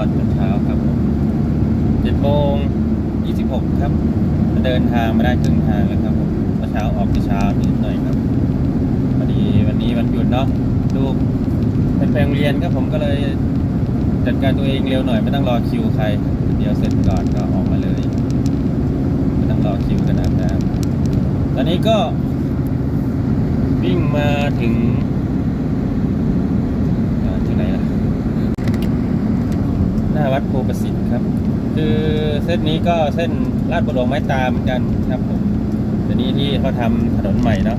อนเช้าครับผมเจ็ดโมงยี่สิบหกครับ เดินทางมาได้ครึ่งทางแล้วครับผมเมื่อเช้าออกแต่เช้านิดหน่อยครับพอดีวันนี้วันหยุดเนาะลูกเป็นไปโรงเรียนครับผมก็เลยจัดการตัวเองเร็วหน่อยไม่ต้องรอคิวใคร เดี๋ยวเสร็จก่อนก็ออกมาเลยไม่ต้องรอคิวกันนะครับตอนนี้ก็วิ่งมาถึงอ่าที่ไหนล่ะ หน้า วัดโพประสิทธิ์ครับ คือเส้นนี้ก็เส้นลาดบุรีไม้ตาเหมือนกันครับผมแต่นี้ที่เขาทำถนนใหม่เนาะ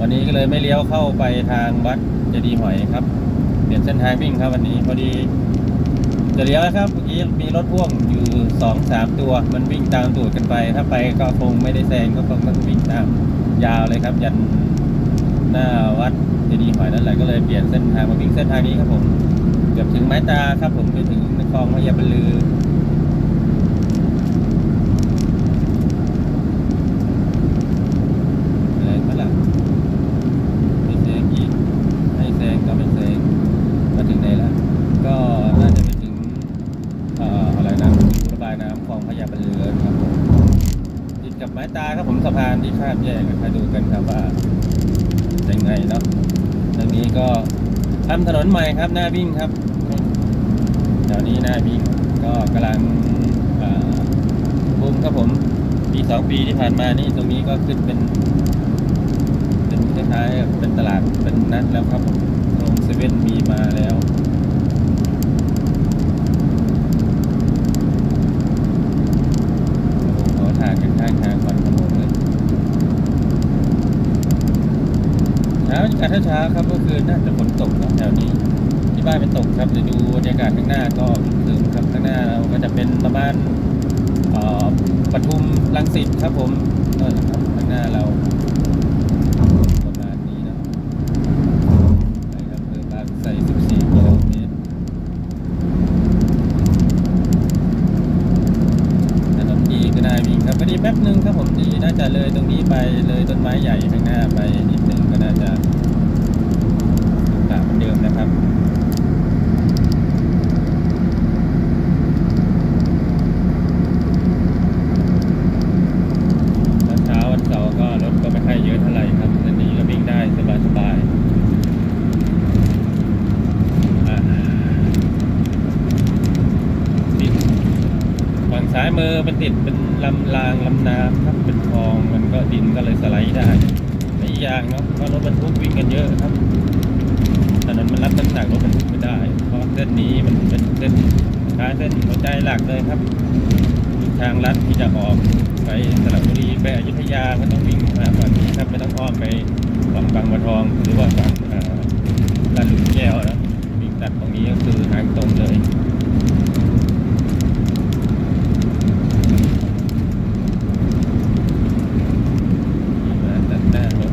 วันนี้ก็เลยไม่เลี้ยวเข้าไปทางวัดเจดีย์หอยครับเปลี่ยนเส้นทางวิ่งครับวันนี้พอดีจะเลี้ยวแล้วครับเมื่อกี้มีรถพ่วงอยู่สองสามตัวมันวิ่งตามตูดกันไป ถ้าไปก็คงไม่ได้แซงก็คงต้องวิ่งตามยาวเลยครับ ยันหน้าวัดเจดีย์หอยนั่นแหละก็เลยเปลี่ยนเส้นทางมาวิ่งเส้นทางนี้ครับผมเกือบถึงไม้ตาครับผมไปถึง คลองพญาบรรลืออะไรก็ล่ะม่แซงอีกให้แซงก็ไม่แซงมาถึงไหนละก็น่าจะไปถึงเอ่ออะไรนะระบายน้ำคลองพญาบรรลือครับติดกับไม้ตาครับผมสะพานที่ข้ามแยกมาดูกันครับว่าเป็นไงเนาะทางนี้ก็ทำถนนใหม่ครับหน้าวิ่งครับ แถวนี้น้าวิ่งก็กำลังบูมครับผมปีสองปีที่ผ่านมานี่ตรงนี้ก็ขึ้นเป็น เป็นคล้ายๆเป็นตลาดเป็นนัดแล้วครับผมโรงเซเว่นมีมาแล้วโอ้โหอถ่ากันข้างทาก่อนครับผมเลยเช้าอากาศเช้าครับก็คือน่าจะฝนตกแถวนี้ ที่บ้านเป็นตกครับเดี๋ยวดูบรรยากาศข้างหน้าก็คือครับข้างหน้าเราก็จะเป็นประมาณปทุมลังสิตครับผมนั่นแหละครับข้างหน้าเราประมาณนี้นะไปครับเพื่อบางใส่14กิโลเมตรถนนดีก็ได้วิ่งครับพอดีแป๊บหนึ่งครับผมดีน่าจะเลยตรงนี้ไปเลยต้นไม้ใหญ่ข้างหน้าไปนิดหนึ่งก็น่าจะตามเหมือนเดิมนะครับ แล้วเช้าวันเสาร์ก็รถก็ไม่ค่อยเยอะเท่าไหร่ครับเส้นนี้ก็วิ่งได้สบายสบายๆอ่าติดฝั่งซ้ายมือมันติดเป็นลำรางลำน้ำครับเป็นคลองมันก็ดินก็เลยสไลด์ได้และอีกอย่างเนาะเพราะรถบรรทุกวิ่งกันเยอะครับถนนมัน รับน้ำหนักรถบรรทุกไม่ได้ เพราะเส้นนี้มันเป็นเส้นท้ายเส้นหัวใจหลักเลยครับ ทางลัดที่จะออกไปสระบุรีไปอยุธยาก็ต้องวิ่งมาฝั่งนี้ครับไม่ต้องอ้อมไปฝั่งบางบัวทอง หรือว่าฝั่งลาดหลุมแก้วนะวิ่งตัดตรงนี้ก็คือทางตรงเลยนี่มาตัดหน้ารถ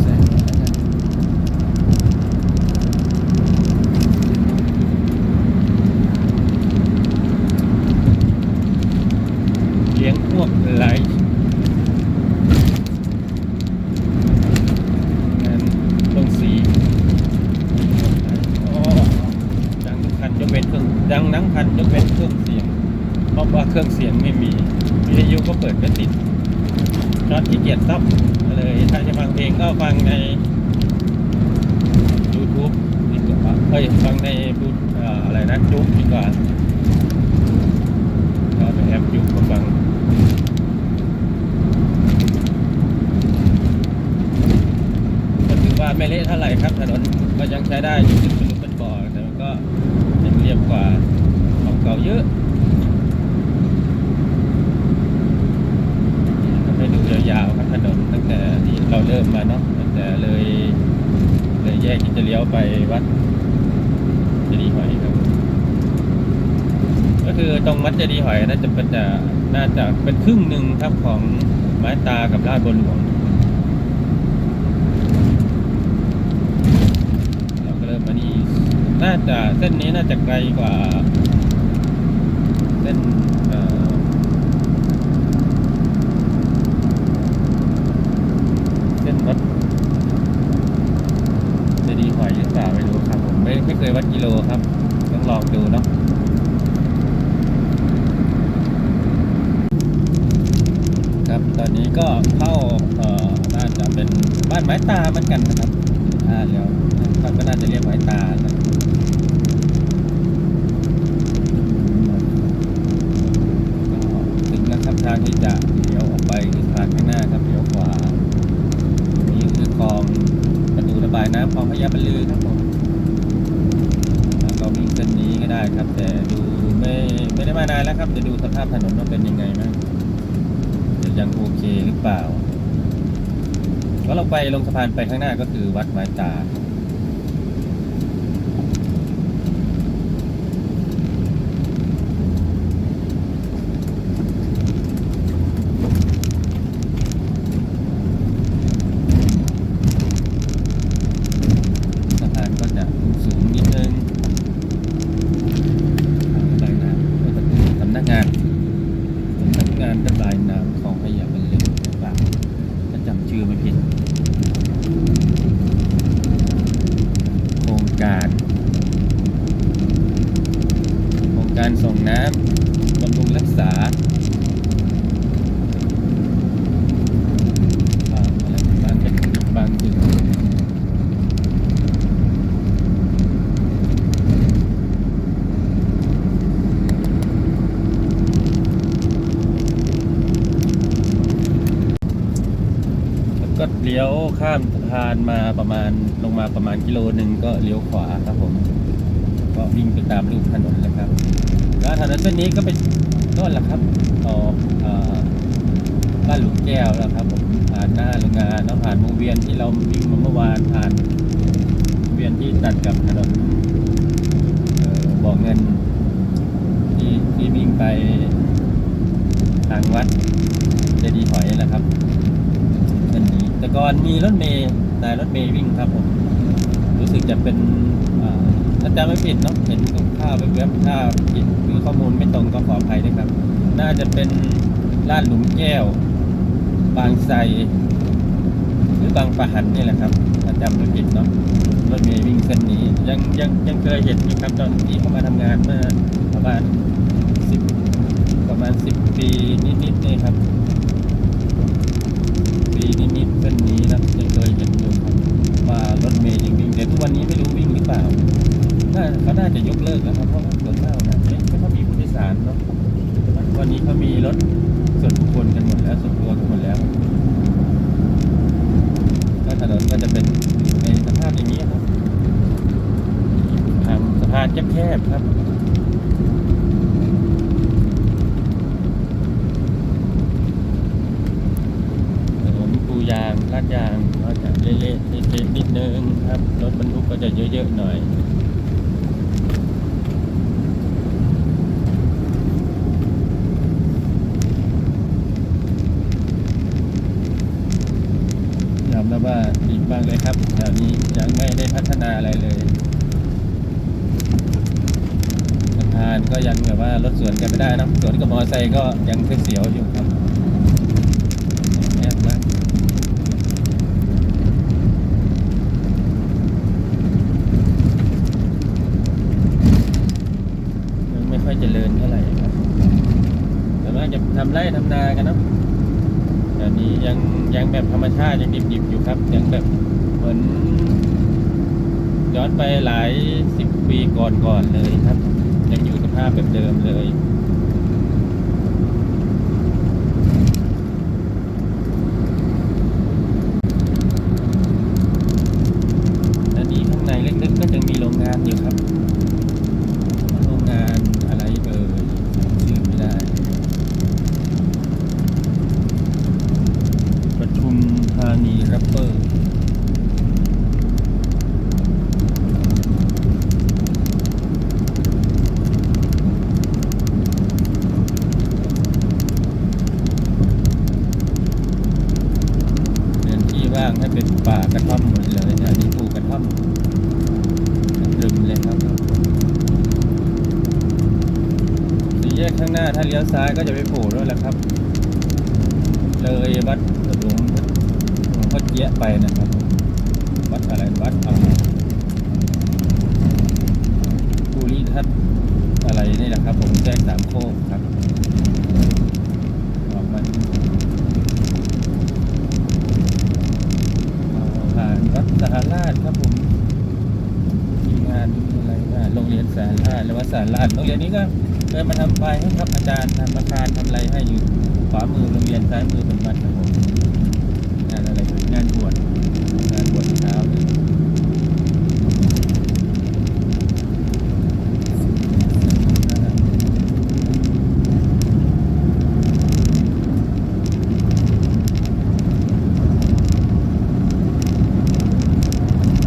แซงแล้วกัน เลี้ยงพวกไหลงานลงสีอ๋อดังทุกคันยกเว้นเครื่องดังทั้งคันยกเว้นเครื่องเสียง เครื่องเสียงไม่มีวิทยุก็เปิดไม่ติดนอตที่เกียจซับเลยถ้าจะฟังเพลงก็ฟังใน YouTube ดีกว่าเอ้ยฟังในบูออะไรนะจุ๊กดีกว่าก็ไปแอปอยู่มาฟังก็ถือว่าไม่เละเท่าไหร่ครับถนนก็ยังใช้ได้อยู่เป็นเป็นบ่อแต่มันก็ยังเรียบกว่าของเก่าเยอะทำให้ดูยาวๆครับ ถนนตั้งแต่ที่เราเริ่มมาเนาะตั้งแต่เลยเลยแยกที่จะเลี้ยวไปวัดเจดีย์หอยครับ ก็คือตรงมัดเจดีย์หอยน่าจะเป็นจะน่าจะเป็นครึ่งหนึ่งครับของไม้ตากับลาดบนหลวงเราก็เริ่มมานี่น่าจะเส้นนี้น่าจะไกลกว่า เส้นเอ่อเส้น ก็เข้าเอ่อน่าจะเป็น บ้านไม้ตาเหมือนกันนะครับถ้าแล้วก็น่าจะเรียกไม้ตานะก็ถึงนะครับทางที่จะเลี้ยวออกไปคือทางข้างหน้าครับเลี้ยวขวานี่คือคลองประตูระบายน้ำคลองพะยาบรรลือครับผมแล้วก็วิ่งเส้นนี้ก็ได้ครับ แต่ดูไม่ไม่ได้มานานแล้วครับจะดูสภาพถนนว่าเป็นยังไงบ้างจะยังโอเคหรือเปล่า ก็เราไปลงสะพานไปข้างหน้าก็คือวัดไม้ตา สะพานก็จะสูงนิดนึงทางระบายน้ำก็จะเป็นสำนักงาน สำนักงานระบายน้ำของพระยาบรรลือหรือเปล่าถ้าจำชื่อไม่ผิด โครงการ โครงการส่งน้ำบำรุงรักษาอ่าอะไรบางเป็นบางจุดแล้วก็เลี้ยว ข้ามสะพานมาประมาณลงมาประมาณกิโลหนึ่งก็เลี้ยวขวาครับผม ก็วิ่งไปตามรูปถนนเลยครับ แล้วถนนเส้นนี้ก็เป็นต้นแหละครับออกเอ่อบ้านหลุมแก้วแล้วครับผมผ่านหน้าโรงงานแล้วผ่านวงเวียนที่เราวิ่งมาเมื่อวานผ่านเวียนที่ตัดกับถนนเอ่อบ่อเงินที่ที่วิ่งไปทางวัดเจดีย์หอยนะครับ แต่ก่อนมีรถเมย์สายรถเมย์วิ่งครับผมรู้สึกจะเป็นอ่าถ้าจำไม่ผิดเนาะเห็นข้าวเว็บๆถ้าผิดหรือข้อมูลไม่ตรงก็ขออภัยด้วยครับ น่าจะเป็นลาดหลุมแก้ว บางไทรหรือบางปะหันนี่แหละครับถ้าจำไม่ผิดเนาะรถเมย์วิ่งเส้นนี้ ยังยังยังเคยเห็นอยู่ครับตอนที่เข้ามาทำงานเมื่อประมาณสิบประมาณสิบปีนิดๆนี่ครับ ส้นนี้นะยังเคยเห็นอยู่ครับว่ารถเมย์ยังวิ่งแต่ทุกวันนี้ไม่รู้วิ่งหรือเปล่าน่าเขาน่าจะยกเลิกแล้วครับเพราะว่าส่วนมากนะไม่ไม่ค่อยมีผู้โดยสารเนาะวันนี้เขามีรถส่วนบุคคลกันหมดแล้วส่วนตัวกันหมดแล้วก็ถนนก็จะเป็นในสภาพอย่างนี้ครับทางสะพานแคบๆครับ ถนนปูยางลาดยางก็จะเละๆเละๆนิดนึงครับรถบรรทุกก็จะเยอะๆหน่อยยอมรับว่าดีมากเลยครับแถวนี้ยังไม่ได้พัฒนาอะไรเลยสะพานก็ยังแบบว่ารถสวนกันไม่ได้นะสวนกับมอเตอร์ไซค์ก็ยังเสียวๆอยู่ครับแอบมาก ยังไม่ค่อยเจริญเท่าไหร่ครับแต่ว่าจะ ทำไร่ทำนากันเนะแต่นี้ยังยังแบบธรรมชาติยังดิบๆอยู่ครับ ยังแบบเหมือนย้อนไปหลายสิบปีก่อนๆเลยครับ ยังอยู่สภาพแบบเดิมเลย ข้างหน้าถ้าเลี้ยวซ้ายก็จะไปโผล่ด้วยแหละครับ เลยวัดหลวงหลวงพ่อเกี้ยไปนะครับ วัดอะไรวัดอะไรภูริทัศอะไรนี่แหละครับ ผมแจ้งสามโคกครับออกมาวัดสหราชครัผมมีงานอะไรว่าโรงเรียนสารราชแวดสาราโรงเรียนนี้ก็ เคยมาทำไฟให้ครับอาจารย์ทำประธานทำอะไรให้อยู่ขวามือโรงเรียนซ้ายมือเป็นวัดครับผมงานอะไรงานบวชงานบวชเช้าเลย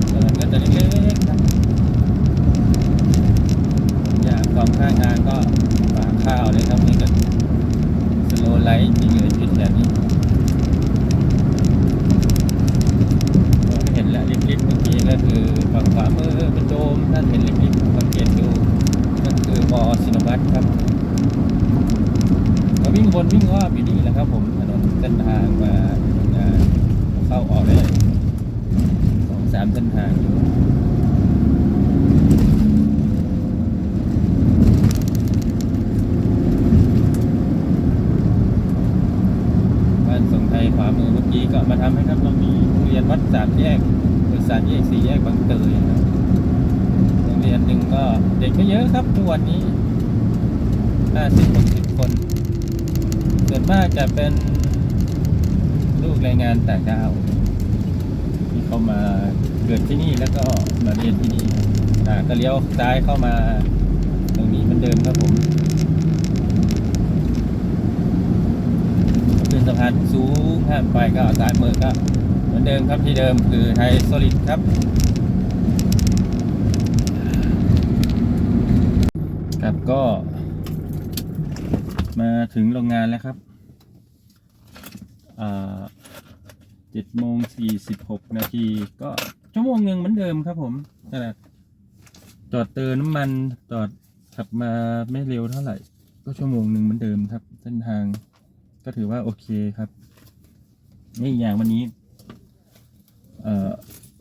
แต่มันก็จะเล็กๆครับอย่างกองข้างงานก็ฝาข้าวเลยครับนี่ก็สโลไลท์จริงเลยจุดแบบนี้ก็เห็นแล้วลิบๆเมื่อกี้ก็คือฝั่งขวามือเป็นโดมถ้าเห็นลิบๆสังเกตดูก็คือบอซินวัตครับก็วิ่งวนวิ่งอ้อมอยู่นี่แหละครับผมถนนเส้นทางมาอ่าเข้าออกได้ สองสามเส้นทางอยู่บ้านสงไทยขวามือเมื่อกี้ก็มาทำให้ครับเรามีโรงเรียนวัดสาม แยกหรือสามแยกสี่แยกบางเตยโรงเรียนหนึ่งก็เด็กไม่เยอะครับทุกวันนี้ห้าสิบหกสิบคน ส่วนมากจะเป็นลูกแรงงานต่างดาวที่เข้ามาเกิดที่นี่แล้วก็มาเรียนที่นี่อ่าก็เลี้ยวซ้ายเข้ามาตรงนี้เหมือนเดิมครับผมขึ้นสะพานสูงข้ามไปก็ซ้ายมือก็ มือนเดิมครับที่เดิมคือไทยโซลิดครับ ครับก็ มาถึงโรงงานแล้วครับเจ็ดโมงสี่สิบหกนาทีก็ชั่วโมงหนึ่งเหมือนเดิมครับผมแต่จอดเติมน้ำมันจอดขับมาไม่เร็วเท่าไหร่ ก็ชั่วโมงหนึ่งเหมือนเดิมครับ เส้นทางก็ถือว่าโอเคครับนี่อย่างวันนี้ เอ่อ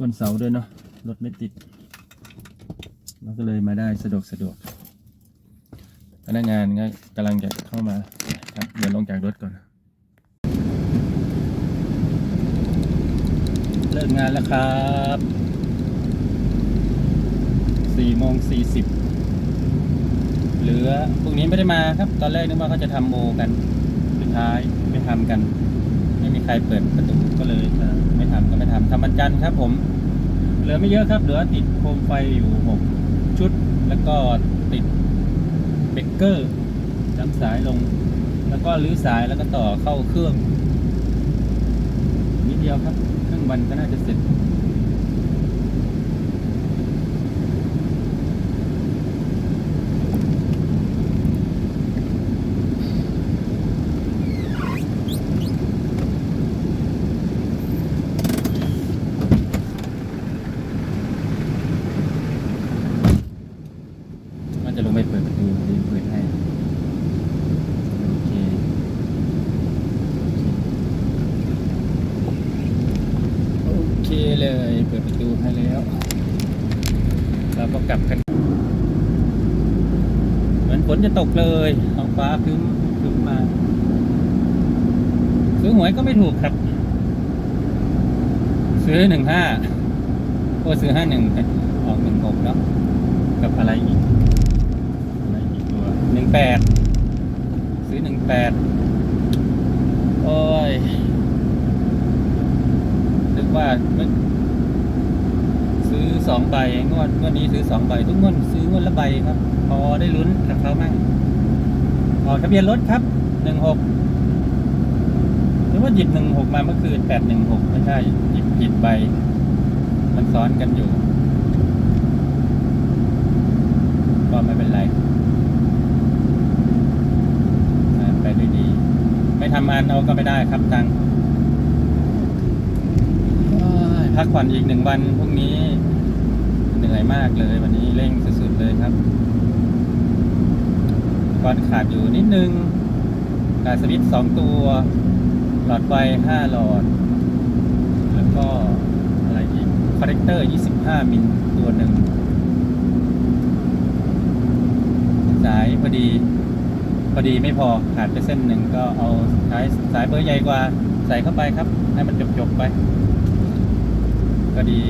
วันเสาร์ด้วยเนาะรถไม่ติดเราก็เลยมาได้สะดวกสะดวก พนักงานก็กำลังจะเข้ามาครับเดี๋ยวลงจากรถก่อน เลิกงานแล้วครับสี่โมงสี่สิบเหลือพวกนี้ไม่ได้มาครับ ตอนแรกนึกว่าเขาจะทำโมกัน สุดท้ายไม่ทำกัน ไม่มีใครเปิดประตูก็เลยเอ่อไม่ ทำก็ไม่ทำทำบันจันครับ ผม เหลือไม่เยอะครับ เหลือติดโคมไฟอยู่หกชุด แล้วก็ติดเบรกเกอร์จำสายลง แล้วก็รื้อสายแล้วก็ต่อเข้าเครื่องนิดเดียวครับครึ่งบันก็น่าจะเสร็จ ว่าจะลงไปเปิดประตูหรือเปิดให้ โอเค โอเคเลย เปิดประตูให้แล้ว เราก็กลับกัน เหมือนฝนจะตกเลยท้องฟ้าคึ้มคึ้มมาซื้อหวยก็ไม่ถูกครับ ซื้อหนึ่งห้าก็ซื้อห้าหนึ่งออกหนึ่งหกเนาะกับอะไรอีกอะไรอีกตัวหนึ่งแปดซื้อหนึ่งแปดโอ้ยนึกว่ามันซื้อ สองใบงวดงวดนี้ซื้อสองใบทุกงวดซื้องวดละใบครับ พอได้ลุ้นกับเขามั่งออกทะเบียนรถครับหนึ่งหกหรือว่าหยิบหนึ่งหกมาเมื่อคืนแปดหนึ่งหกไม่ใช่หยิบผิดใบ มันซ้อนกันอยู่ ก็ไม่เป็นไรอ่านไปด้วยดี ไม่ทำงานเอาก็ไม่ได้ครับตังค์โอ้ยพักผ่อนอีกหนึ่งวันพรุ่งนี้ เหนื่อยมากเลย วันนี้เร่งสุดๆเลยครับก่อนขาดอยู่นิดนึงขาสวิตช์สองตัว หลอดไฟห้าหลอด แล้วก็อะไรอีกคอนเนคเตอร์ 25 มิลตัวหนึ่งสายพอดี พอดีไม่พอขาดไปเส้นหนึ่งก็เอาสายสายเบอร์ใหญ่กว่า ใส่เข้าไปครับ ให้มันจบๆไป ก็ดี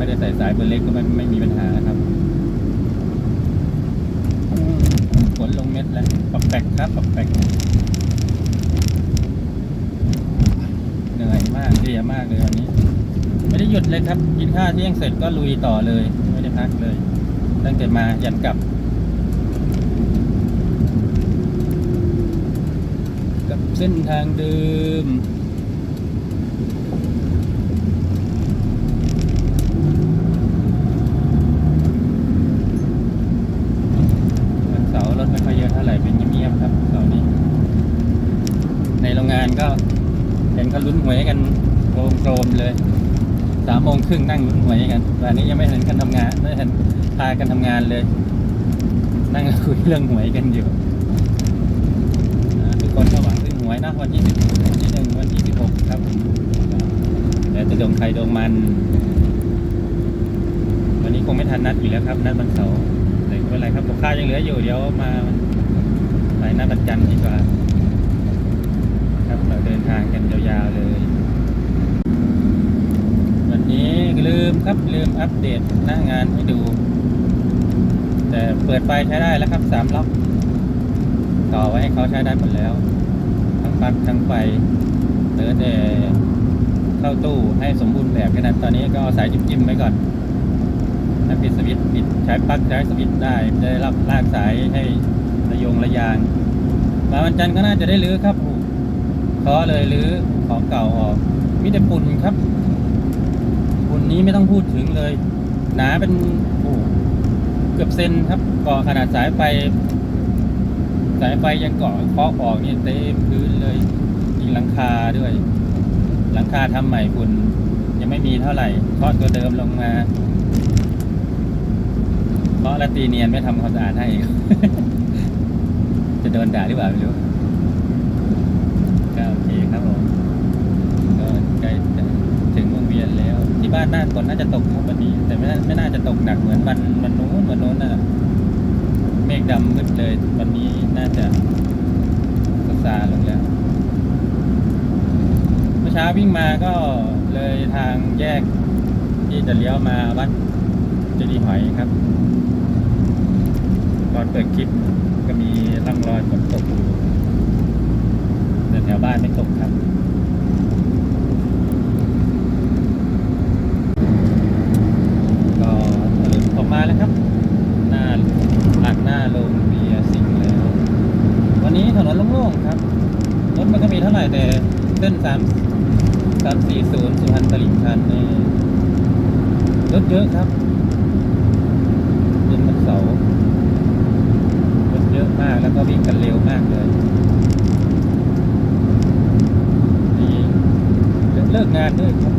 ไม่ได้ใส่สายเบอร์เล็กก็ไม่ไม่มีปัญหาครับฝนลงเม็ดแล้วปรับแปกครับปรับแปกเหนื่อยมากเพลียมากเลยวันนี้ ไม่ได้หยุดเลยครับ กินข้าวเที่ยงเสร็จก็ลุยต่อเลย ไม่ได้พักเลย ตั้งแต่มายันกลับ กับเส้นทางเดิม วันเสาร์รถไม่ค่อยเยอะเท่าไหร่เป็นเงียบๆครับเสาร์นี้ ในโรงงานก็ เห็นเขาลุ้นหวยกันโครมๆเลยสามโมงครึ่งนั่งลุ้นหวยกันวันนี้ยังไม่เห็นกันทำงานไม่เห็นพากันทำงานเลย นั่งคุยเรื่องหวยกันอยู่ทุกคนก็หวังซื้อหวยนะวันที่สิบวันที่หนึ่งวันที่สิบหกครับแต่จะดวงใครดวงมัน วันนี้คงไม่ทันนัดอีกแล้วครับนัดวันเสาร์แต่ไม่เป็นไรครับกับข้าวยังเหลืออยู่เดี๋ยวมาไปนัดวันจันทร์ดีกว่า เดินทางกันยาวๆเลย วันนี้ลืมครับลืมอัปเดตหน้างานให้ดู แต่เปิดไฟใช้ได้แล้วครับสามล็อก ต่อไว้ให้เขาใช้ได้หมดแล้ว ทั้งปลั๊กทั้งไฟเหลือแต่เข้าตู้ให้สมบูรณ์แบบแค่นั้นตอนนี้ก็เอาสายจิ้มๆไว้ก่อนถ้าปิดสวิตช์ปิดใช้ปลั๊กใช้สวิตช์ได้จะได้รับลากสายให้ระยงระยางมาวันจันทร์ก็น่าจะได้รื้อครับ โอ้เคาะเลยรื้อของเก่าออกมีแต่ฝุ่นครับฝุ่นนี้ไม่ต้องพูดถึงเลย หนาเป็นโอ้เกือบเซนครับเกาะขนาดสายไฟสายไฟยังเกาะเคาะออกนี่เต็มพื้นเลยมีหลังคาด้วย หลังคาทำใหม่ฝุ่นยังไม่มีเท่าไหร่เคาะตัวเดิมลงมาเพราะละตีเนียนไม่ทำความสะอาดให้ จะโดนด่าหรือเปล่าไม่รู้ก็โอเคครับผมก็ใกล้จะถึงวงเวียนแล้ว ที่บ้านน่าฝนน่าจะตกครับวันนี้ แต่ไม่น่าไม่น่าจะตกหนักเหมือนวันวันนู้นวันนู้นน่ะเมฆดำมืดเลย วันนี้น่าจะซาซาลงแล้วเมื่อเช้าวิ่งมาก็เลยทางแยกที่จะเลี้ยวมาวัดเจดีหอยครับตอนเปิดคลิปก็มีร่องรอยฝนตกอยู่แต่แถวบ้านไม่ตกครับ ก็สรุปออกมาแล้วครับ หน้าหลักหน้าโรงเบียร์สิงห์แล้ว วันนี้ถนนโล่งๆครับ รถมันก็มีเท่าไหร่แต่เส้นสาม สี่ศูนย์สุพรรณตลิ่งชันนี่รถเยอะครับเป็นวันเสาร์รถเยอะมากแล้วก็วิ่งกันเร็วมากเลยนี่เลิกงานด้วยครับ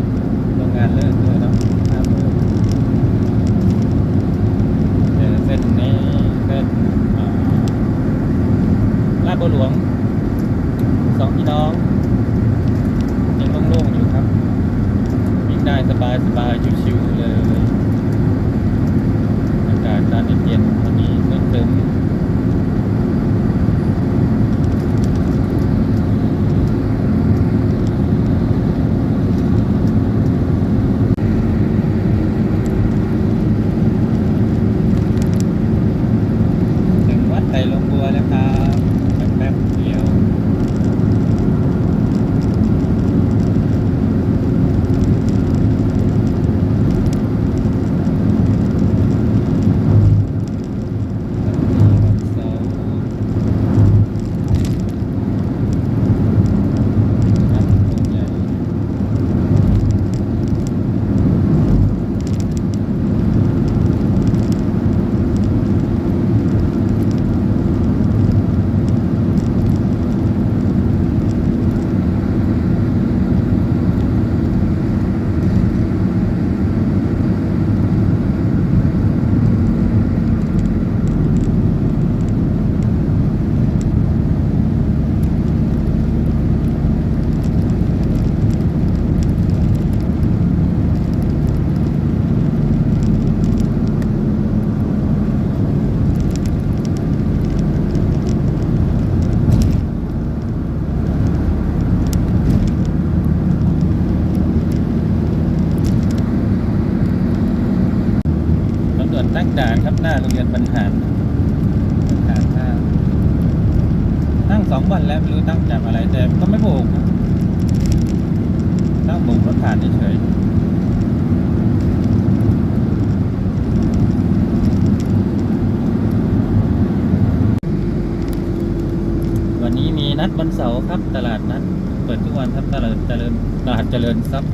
นัดวันเสาร์ครับ ตลาดนัด เปิดทุกวันครับตลาดเจริญตลาดเจริญทรัพย์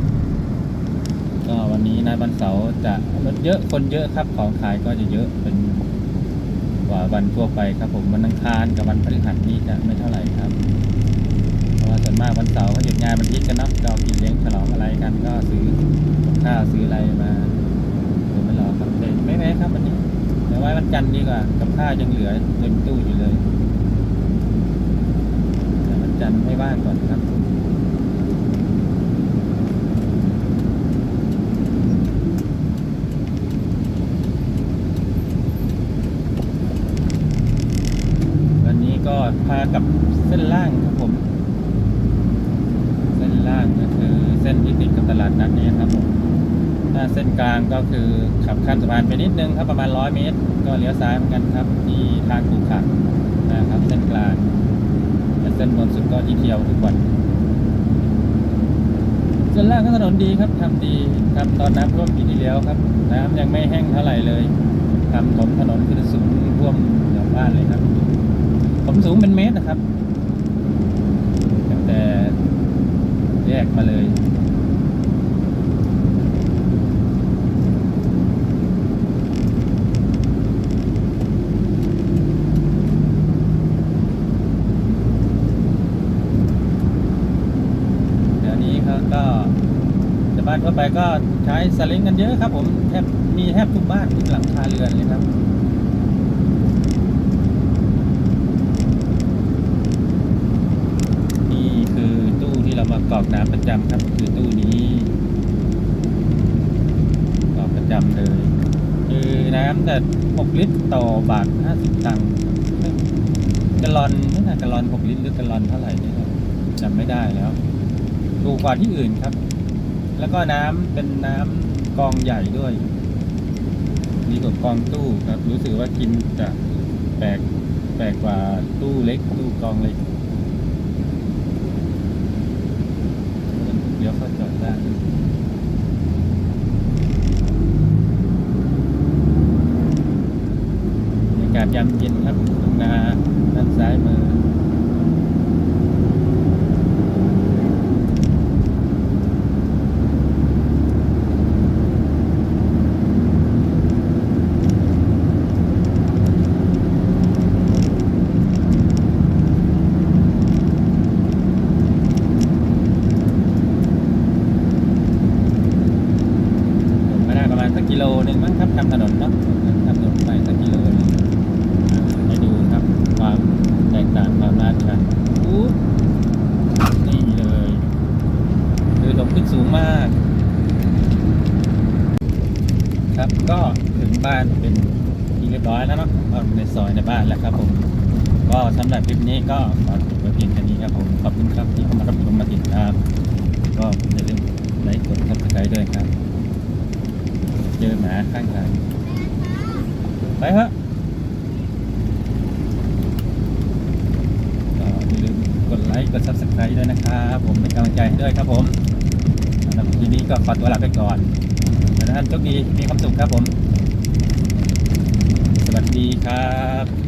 ก็วันนี้นายวันเสาร์จะรถเยอะคนเยอะครับของขายก็จะเยอะเป็นกว่าวันทั่วไปครับ ผมวันอังคารกับวันพฤหัสนี่จะไม่เท่าไหร่ครับเพราะว่าส่วนมากวันเสาร์เขาหยุดงานวันอาทิตย์กันเนาะก็กินเลี้ยงฉลองอะไรกันก็ซื้อข้าวซื้ออะไรมาเดี๋ยวไม่รอครับเด็ไม่แม้ครับวันนี้เดี๋ยวไว้วันจันทร์ดีกว่ากับข้าวยังเหลือเต็มตู้อยู่เลย จันทร์ไม่ว่างก่อนครับวันนี้ก็พากับเส้นล่างครับผม เส้นล่างก็คือเส้นที่ติดกับตลาดนัดนี้ครับผมถ้าเส้นกลางก็คือขับข้ามสะพานไปนิดนึงครับประมาณร้อยเมตร ก็เลี้ยวซ้ายเหมือนกันครับ ที่ทางคูขับนะครับเส้นกลาง เส้นบนสุดก็ที่เที่ยวทุกวันเส้นล่างก็ถนนดีครับทำดีทำตอนน้ำท่วมปีที่แล้วครับ น้ำยังไม่แห้งเท่าไหร่เลยทำถมถนนขึ้นสูงท่วมแถวบ้านเลยครับผมสูงเป็นเมตรนะครับตั้งแต่แยกมาเลย เดี๋ยวนี้เขาก็ชาวบ้าน ทั่วไปก็ใช้สลิงกันเยอะครับ ผมแทบมีแทบทุกบ้านทุกหลังคาเรือนเลยครับนี่คือตู้ที่เรามากรอกน้ำประจำครับ คือตู้นี้กรอกประจำเลย คือน้ำแต่6ลิตรต่อบาท50ตังค์กะลอนไม่น่ากะลอน6ลิตรหรือกะลอนเท่าไหร่เนี่ยจำไม่ได้แล้วถูกกว่าที่อื่นครับ แล้วก็น้ำเป็นน้ำกองใหญ่ด้วย ดีกว่ากองตู้ครับ รู้สึกว่ากินจะแปลกแปลกกว่าตู้เล็กตู้กองเล็กเดี๋ยวเขาจอดได้บรรยากาศยามเย็นครับทุ่งนาด้านซ้ายมือ ผมไม่ได้ประมาณสักกิโลหนึ่งมั้งครับทำถนนเนาะทำถนนไปสักกิโลหนึงอ่าให้ดูครับความแตกต่างความลาดชันอู้นี่เลย คือลงขึ้นสูงมาก ครับก็ถึงบ้านเป็นที่เรียบร้อยแล้วเนาะก็ในซอยในบ้านแล้วครับผม ก็ สำหรับคลิปนี้ก็ขอจบไว้เพียงแค่นี้ครับผม ขอบคุณครับที่เข้ามารับชมมาติดตาม ก็อย่าลืมไลค์กดซับสไครต์ด้วยครับ เจอหมาข้างทางไปเถอะก็อย่าลืมกดไลค์กด subscribe ด้วยนะครับผมเป็นกำลังใจให้ด้วยครับผมสำหรับทีนี้ก็ขอตัวลาไปก่อนขอให้ท่านโชคดีมีความสุขครับผม สวัสดีครับ